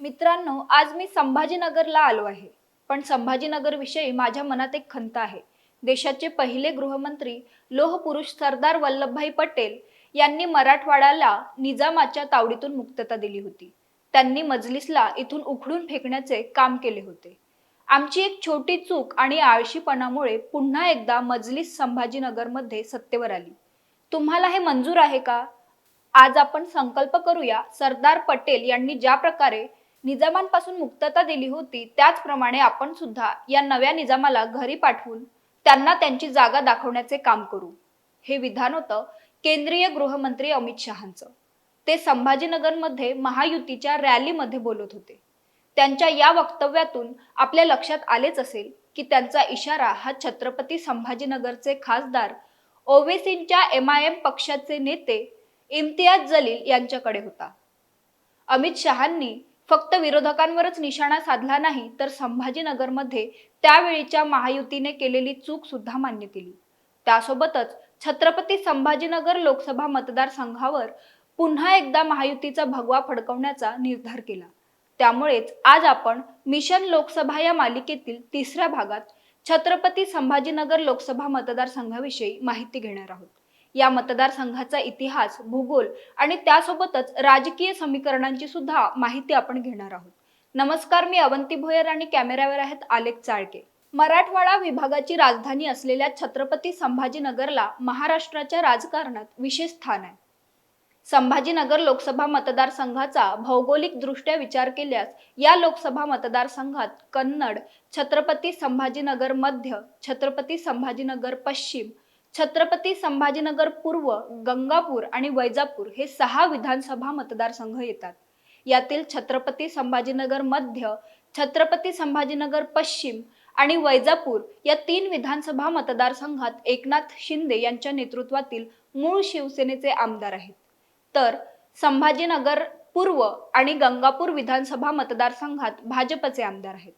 मित्रांनो आज मी संभाजीनगरला आलो आहे. पण संभाजीनगर विषयी माझ्या मनात एक खंत आहे. देशाचे पहिले गृहमंत्री लोहपुरुष सरदार वल्लभभाई पटेल यांनी मराठवाड्याला निजामाच्या तावडीतून मुक्तता दिली होती. त्यांनी मजलिसला इथून उखडून फेकण्याचे काम केले होते. आमची एक छोटी चूक आणि आळशीपणामुळे पुन्हा एकदा मजलिस संभाजीनगरमध्ये सत्तेवर आली. तुम्हाला हे मंजूर आहे का? आज आपण संकल्प करूया सरदार पटेल यांनी ज्या प्रकारे निजामांपासून मुक्तता दिली होती त्याचप्रमाणे आपण सुद्धा या नव्या निजामाला घरी पाठवून त्यांना त्यांची जागा दाखवण्याचे काम करू. हे विधान होतं केंद्रीय गृहमंत्री अमित शहांचं. ते संभाजीनगरमध्ये महायुतीच्या रॅलीमध्ये बोलत होते. त्यांच्या या वक्तव्यातून आपल्या लक्षात आलेच असेल की त्यांचा इशारा हा छत्रपती संभाजीनगरचे खासदार ओवेसींच्या एम आय एम पक्षाचे नेते इम्तियाज जलील यांच्याकडे होता. अमित शहांनी फक्त विरोधकांवरच निशाणा साधला नाही तर संभाजीनगरमध्ये त्यावेळीच्या महायुतीने केलेली चूक सुद्धा मान्य केली. त्यासोबतच छत्रपती संभाजीनगर लोकसभा मतदारसंघावर पुन्हा एकदा महायुतीचा भगवा फडकवण्याचा निर्धार केला. त्यामुळेच आज आपण मिशन लोकसभा या मालिकेतील तिसऱ्या भागात छत्रपती संभाजीनगर लोकसभा मतदारसंघाविषयी माहिती घेणार आहोत. या मतदारसंघाचा इतिहास भूगोल आणि त्यासोबतच राजकीय समीकरणांची सुद्धा माहिती आपण घेणार आहोत. नमस्कार मी अवंती भोयर आणि कॅमेऱ्यावर आहेत आलेख चाळके. मराठवाडा विभागाची राजधानी असलेल्या छत्रपती संभाजीनगरला महाराष्ट्राच्या राजकारणात विशेष स्थान आहे. संभाजीनगर लोकसभा मतदारसंघाचा भौगोलिकदृष्ट्या विचार केल्यास या लोकसभा मतदारसंघात कन्नड छत्रपती संभाजीनगर मध्य छत्रपती संभाजीनगर पश्चिम छत्रपती संभाजीनगर पूर्व गंगापूर आणि वैजापूर हे सहा विधानसभा मतदारसंघ येतात. यातील छत्रपती संभाजीनगर मध्य छत्रपती संभाजीनगर पश्चिम आणि वैजापूर या तीन विधानसभा मतदारसंघात एकनाथ शिंदे यांच्या नेतृत्वातील मूळ शिवसेनेचे आमदार आहेत. तर संभाजीनगर पूर्व आणि गंगापूर विधानसभा मतदारसंघात भाजपचे आमदार आहेत.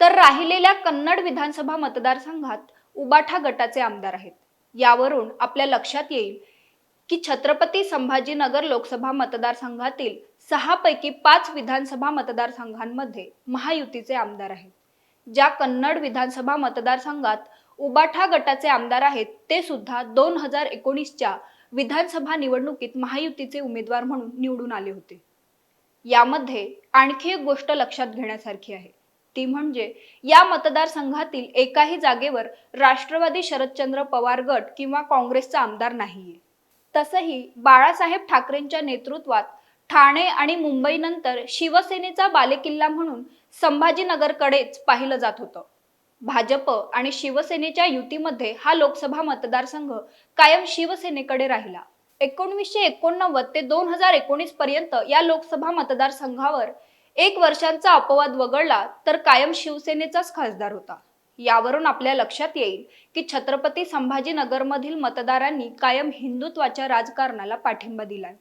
तर राहिलेल्या कन्नड विधानसभा मतदारसंघात उबाठा गटाचे आमदार आहेत. यावरून आपल्या लक्षात येईल की छत्रपती संभाजीनगर लोकसभा मतदारसंघातील सहापैकी पाच विधानसभा मतदारसंघांमध्ये महायुतीचे आमदार आहेत. ज्या कन्नड विधानसभा मतदारसंघात उबाठा गटाचे आमदार आहेत ते सुद्धा दोन हजार एकोणीसच्या विधानसभा निवडणुकीत महायुतीचे उमेदवार म्हणून निवडून आले होते. यामध्ये आणखी एक गोष्ट लक्षात घेण्यासारखी आहे. ती म्हणजे या मतदारसंघातील एकाही जागेवर राष्ट्रवादी शरदचंद्र पवार गट किंवा काँग्रेसचा आमदार नाहीये. तसंही बाळासाहेब ठाकरेंच्या नेतृत्वात ठाणे आणि मुंबईनंतर शिवसेनेचा बालेकिल्ला म्हणून संभाजीनगरकडेच पाहिलं जात होतं. भाजप आणि शिवसेनेच्या युतीमध्ये हा लोकसभा मतदारसंघ कायम शिवसेनेकडे राहिला. एकोणवीसशे एकोणनव्वद ते दोन हजार एकोणीस पर्यंत या लोकसभा मतदारसंघावर एक वर्षांचा अपवाद वगळला तर कायम शिवसेनेचाच खासदार होता. यावरून आपल्या लक्षात येईल की छत्रपती संभाजीनगरमधील मतदारांनी कायम हिंदुत्वाच्या राजकारणाला पाठिंबा दिलाय.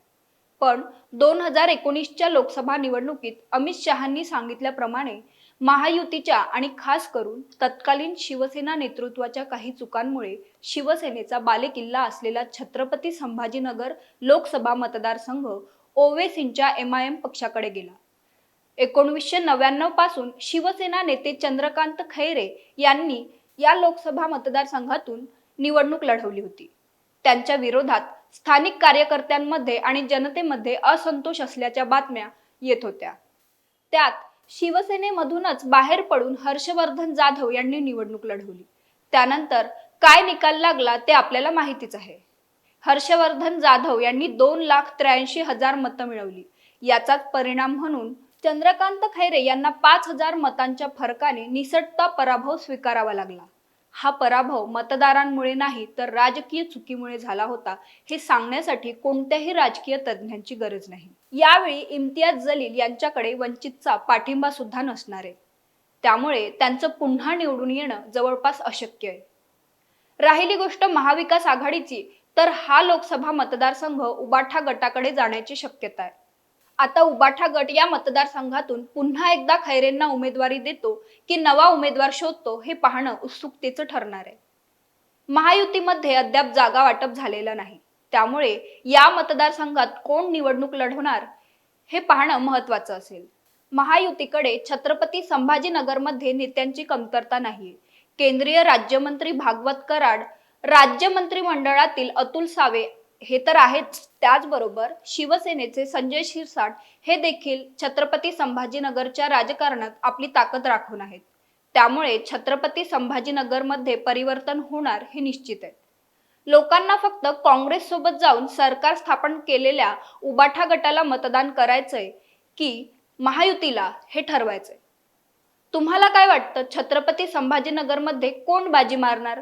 पण दोन हजार एकोणीसच्या लोकसभा निवडणुकीत अमित शहांनी सांगितल्याप्रमाणे महायुतीच्या आणि खास करून तत्कालीन शिवसेना नेतृत्वाच्या काही चुकांमुळे शिवसेनेचा बालेकिल्ला असलेला छत्रपती संभाजीनगर लोकसभा मतदारसंघ ओवेसींच्या एम आय एम पक्षाकडे गेला. एकोणवीसशे नव्याण्णवपासून शिवसेना नेते चंद्रकांत खैरे यांनी या लोकसभा मतदारसंघातून निवडणूक लढवली होती. त्यांच्या विरोधात स्थानिक कार्यकर्त्यांमध्ये आणि जनतेमध्ये असंतोष असल्याच्या बातम्या येत होत्या. त्यात शिवसेनेमधूनच बाहेर पडून हर्षवर्धन जाधव यांनी निवडणूक लढवली. त्यानंतर काय निकाल लागला ते आपल्याला माहितीच आहे. हर्षवर्धन जाधव यांनी दोन लाख त्र्याऐंशी हजार मतं मिळवली. याचाच परिणाम म्हणून चंद्रकांत खैरे यांना पाच हजार मतांच्या फरकाने निसटता पराभव स्वीकारावा लागला. हा पराभव मतदारांमुळे नाही तर राजकीय चुकीमुळे झाला होता हे सांगण्यासाठी कोणत्याही राजकीय तज्ज्ञांची गरज नाही. यावेळी इम्तियाज जलील यांच्याकडे वंचितचा पाठिंबा सुद्धा नसणार आहे. त्यामुळे त्यांचं पुन्हा निवडून येणं जवळपास अशक्य आहे. राहिली गोष्ट महाविकास आघाडीची तर हा लोकसभा मतदारसंघ उबाठा गटाकडे जाण्याची शक्यता आहे. आता उबाठा गट या मतदारसंघातून पुन्हा एकदा खैरेंना उमेदवारी देतो की नवा उमेदवार शोधतो हे पाहणं उत्सुकतेचं ठरणार आहे. महायुतीमध्ये अद्याप जागा वाटप झालेलं नाही. त्यामुळे या मतदारसंघात कोण निवडणूक लढवणार हे पाहणं महत्वाचं असेल. महायुतीकडे छत्रपती संभाजीनगरमध्ये नेत्यांची कमतरता नाही केंद्रीय राज्यमंत्री भागवत कराड राज्य मंत्रिमंडळातील अतुल सावे हे तर आहेच. त्याचबरोबर शिवसेनेचे संजय शिरसाट हे देखील छत्रपती संभाजीनगरच्या राजकारणात आपली ताकद राखून आहेत. त्यामुळे छत्रपती संभाजीनगरमध्ये परिवर्तन होणार हे निश्चित आहे. लोकांना फक्त काँग्रेस सोबत जाऊन सरकार स्थापन केलेल्या उबाठा गटाला मतदान करायचंय की महायुतीला हे ठरवायचंय. तुम्हाला काय वाटतं? छत्रपती संभाजीनगरमध्ये कोण बाजी मारणार?